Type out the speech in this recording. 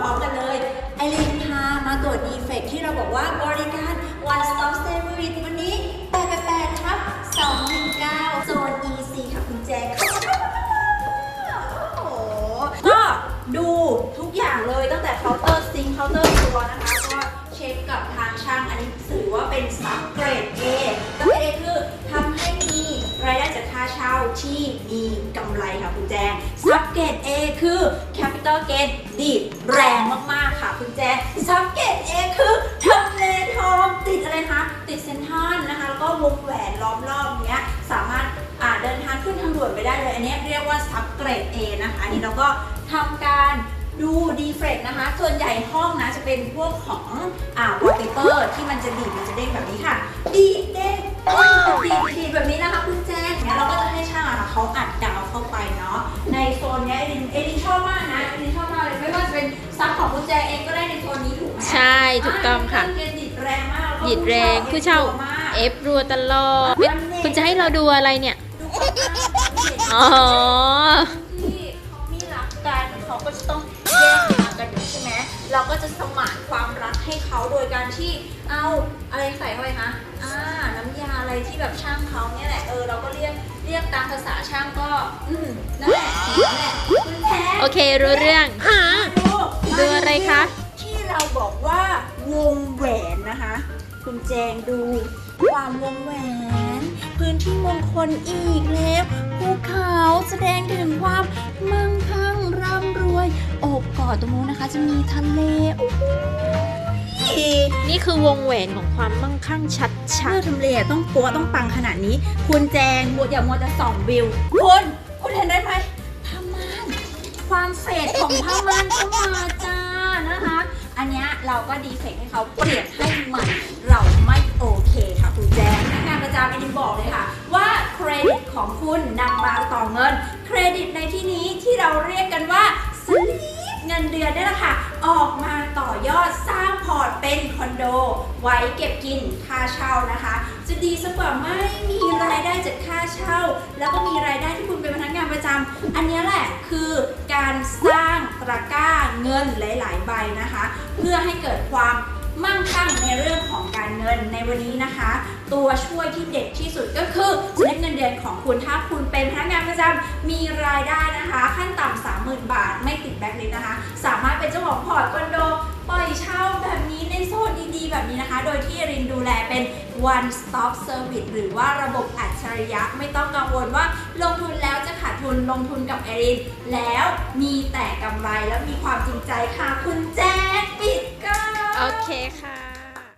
พร้อมกันเลยไอรีนพามาตรวจดีเฟกที่เราบอกว่าบริการ one stop service วันนี้888ครับ219โซน EC ค่ะคุณแจ๊คก็ดูทุกอย่างเลยตั้งแต่เคาน์เตอร์ซิงเคาน์เตอร์ตัวนะคะก็ เช่าที่มีกำไรค่ะคุณแจงซับเกรด A คือ Capital Gain ดีแรงมากๆค่ะคุณแจงซับเกรด A คือทำเลทองติดอะไรคะติดเซ็นทรัลนะคะ แล้วก็วงแหวนล้อมรอบเนี้ยสามารถาเดินทางขึ้นทางด่วนไปได้เลย อันนี้เรียกว่าซับเกรด A นะคะอันนี้เราก็ทำการดูดีเฟกนะคะ ส่วนใหญ่ห้องนะจะเป็นพวกของอ่าวอลเปเปอร์ที่มันจะดีมันจะเด้งแบบนี้ค่ะ ดีดเด้งดีดดีดแบบนี้นะคะคุณ เลยไม่ว่าจะเป็นซับของคุณแจเองก็ได้ในโซนนี้ถูกไหมใช่ถูกต้องค่ะาเกณฑ์ดีดแรงมากแล้วก็หยิดแรงผู้เช่าอฟมากเอฟรัวตลอดเฮ้ยคุณจะให้เราดูอะไรเนี่ยดูความน่ารักอ๋อที่เขาไม่รักกันเขาก็จะต้องแยกทางกันอยู่ใช่ไหมเราก็จะสมานความรักให้เขาโดยการที่เอาอะไรใส่เข้าไปคะอ่าน้ำยาอะไรที่แบบช่างเขาเนี่ยแหละเออเราก็เรียกเรียกตามภาษาช่างก็ อืมนั่นแหละนั่นแหละคุณแท้โอเครู้เรื่อง ว่าวงแหวนนะคะ คุณแจงดูความวงแหวน พื้นที่มงคลอีกแล้วภูเขาแสดงถึงความมั่งคั่งร่ำรวยโอบกอดตรงนู้นนะคะ จะมีทะเลโอ้โหนี่คือวงแหวนของความมั่งคั่งชัดเชื่อทำเลต้องปัวต้องปังขนาดนี้ คุณแจงมัวอย่ามัวแต่ส่องวิวคุณคุณเห็นได้ไหมผ้าม่านความเฟดของผ้าม่านเข้ามาจ้านะคะ อันนี้เราก็ดีเฟกให้เขาเปลี่ยนให้ใหม่เราไม่โอเคค่ะคุณแจงพนักงานประจำอันนี้บอกเลยค่ะ ว่าเครดิตของคุณนำมาต่อเงิน เครดิตในที่นี้ที่เราเรียกกันว่าสลีปเงินเดือนนี่แหละค่ะ ออกมาต่อยอดสร้างพอร์ตเป็นคอนโด ไว้เก็บกินค่าเช่านะคะ จะดีสักกว่าไม่มีรายได้จากค่าเช่า แล้วก็มีรายได้ที่คุณเป็นพนักงานประจำอันนี้แหละคือการสร้างตะกร้า เงินหลาย ๆ ใบนะคะ เพื่อให้เกิดความมั่งคั่งในเรื่องของการเงินในวันนี้นะคะ ตัวช่วยที่เด็ดที่สุดก็คือสลิปเงินเดือนของคุณถ้าคุณเป็นพนักงานประจำมีรายได้นะคะ ขั้นต่ำ30,000 บาทไม่ติดแบ็คลิสนะคะ สามารถเป็นเจ้าของพอร์ตคอนโด แบบนี้นะคะ โดยที่รินดูแลเป็น one stop service หรือว่าระบบอัจฉริยะไม่ต้องกังวลว่าลงทุนแล้วจะขาดทุนลงทุนกับไอริน แล้วมีแต่กำไรแล้วมีความจริงใจค่ะ คุณแจ๊คปิดก็โอเคค่ะ